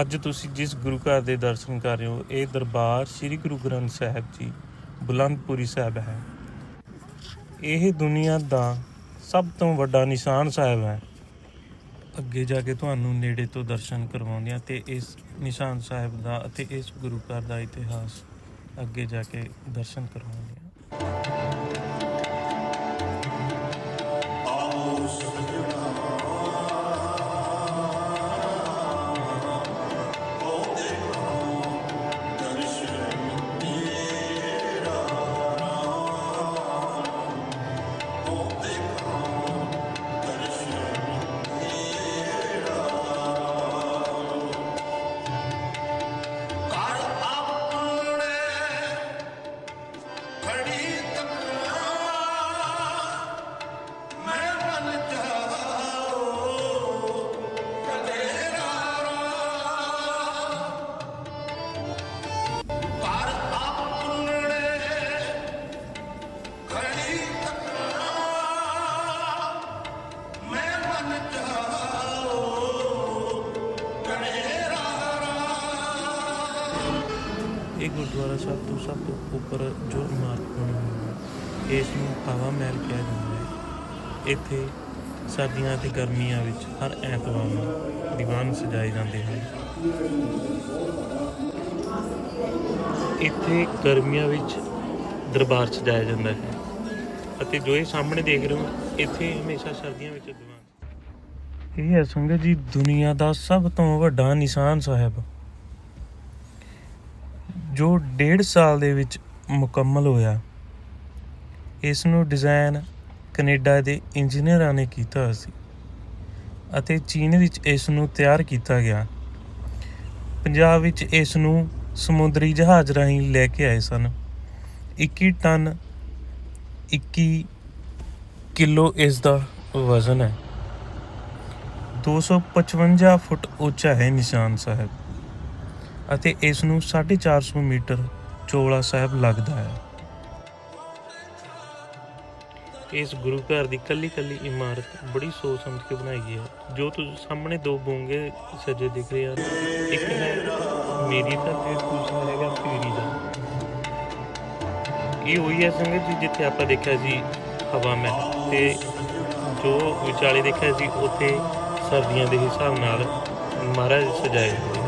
ਅੱਜ ਤੁਸੀਂ ਜਿਸ ਗੁਰੂ ਘਰ ਦੇ ਦਰਸ਼ਨ ਕਰ ਰਹੇ ਹੋ, ਇਹ ਦਰਬਾਰ ਸ੍ਰੀ ਗੁਰੂ ਗ੍ਰੰਥ ਸਾਹਿਬ ਜੀ, ਬੁਲੰਦਪੁਰੀ ਸਾਹਿਬ ਹੈ। ਇਹ ਦੁਨੀਆ ਦਾ ਸਭ ਤੋਂ ਵੱਡਾ ਨਿਸ਼ਾਨ ਸਾਹਿਬ ਹੈ। ਅੱਗੇ ਜਾ ਕੇ ਤੁਹਾਨੂੰ ਨੇੜੇ ਤੋਂ ਦਰਸ਼ਨ ਕਰਵਾਉਂਦੇ ਹਾਂ ਤੇ ਇਸ ਨਿਸ਼ਾਨ ਸਾਹਿਬ ਦਾ ਅਤੇ ਇਸ ਗੁਰੂ ਘਰ ਦਾ ਇਤਿਹਾਸ ਅੱਗੇ ਜਾ ਕੇ ਦਰਸ਼ਨ ਕਰਵਾਉਂਦੇ ਹਾਂ। ਇਹ ਗੁਰਦੁਆਰਾ ਸਾਹਿਬ ਤੋਂ ਸਭ ਤੋਂ ਉੱਪਰ ਜੋ ਇਮਾਰਤ ਬਣੀ ਹੋਈ ਹੈ, ਇਸ ਨੂੰ ਹਵਾ ਮਹਿਲ ਕਿਹਾ ਜਾਂਦਾ ਹੈ। ਇੱਥੇ ਸਰਦੀਆਂ ਅਤੇ ਗਰਮੀਆਂ ਵਿੱਚ ਹਰ ਐਤਵਾਰ ਨੂੰ ਦੀਵਾਨ ਸਜਾਏ ਜਾਂਦੇ ਹਨ। ਇੱਥੇ ਗਰਮੀਆਂ ਵਿੱਚ ਦਰਬਾਰ ਸਜਾਇਆ ਜਾਂਦਾ ਹੈ ਅਤੇ ਜੋ ਇਹ ਸਾਹਮਣੇ ਦੇਖ ਰਹੇ ਹੋ, ਇੱਥੇ ਹਮੇਸ਼ਾ ਸਰਦੀਆਂ ਵਿੱਚ ਦੀਵਾਨ। ਇਹ ਹੈ ਸੰਗਤ ਜੀ, ਦੁਨੀਆ ਦਾ ਸਭ ਤੋਂ ਵੱਡਾ ਨਿਸ਼ਾਨ ਸਾਹਿਬ। ਜੋ ਡੇਢ ਸਾਲ ਦੇ ਵਿੱਚ ਮੁਕੰਮਲ ਹੋਇਆ ਇਸ ਨੂੰ ਡਿਜ਼ਾਈਨ ਕੈਨੇਡਾ ਦੇ ਇੰਜੀਨੀਅਰਾਂ ਨੇ ਕੀਤਾ ਸੀ ਅਤੇ ਚੀਨ ਵਿੱਚ ਇਸ ਨੂੰ ਤਿਆਰ ਕੀਤਾ ਗਿਆ। ਪੰਜਾਬ ਵਿੱਚ ਇਸ ਨੂੰ ਸਮੁੰਦਰੀ ਜਹਾਜ਼ ਰਾਹੀਂ ਲੈ ਕੇ ਆਏ ਸਨ। 21 ਟਨ 21 ਕਿਲੋ ਇਸ ਦਾ ਵਜ਼ਨ ਹੈ। 255 ਫੁੱਟ ਉੱਚਾ ਹੈ ਨਿਸ਼ਾਨ ਸਾਹਿਬ। ਅਤੇ ਇਸ ਨੂੰ 450 ਮੀਟਰ ਚੋਲਾ ਸਾਹਿਬ ਲੱਗਦਾ ਹੈ। ਇਸ ਗੁਰੂ ਘਰ ਦੀ ਕੱਲੀ ਕੱਲੀ ਇਮਾਰਤ ਬੜੀ ਸੋਚ ਸਮਝ ਕੇ ਬਣਾਈ ਗਈ ਹੈ, ਜੋ ਤੁਸੀਂ ਸਾਹਮਣੇ ਦੋ ਬੋਂਗੇ ਸਜੇ ਦਿਖ ਰਹੇ ਹਨ। ਇੱਕ ਹੈ ਮੇਰੀ ਤਾਂ ਤੇ ਦੂਸਰਾ ਹੈਗਾ ਪੀੜੀ ਦਾ। ਇਹ ਉਹੀ ਹੈ ਸੰਗਤ ਜੀ ਜਿੱਥੇ ਆਪਾਂ ਦੇਖਿਆ ਸੀ ਹਵਾ ਮਹਿਲ ਤੇ ਜੋ ਵਿਚਾਲੇ ਦੇਖਿਆ ਸੀ ਉੱਥੇ ਸਰਦੀਆਂ ਦੇ ਹਿਸਾਬ ਨਾਲ ਮਹਾਰਾਜ ਸਜਾਏ ਹੋਏ।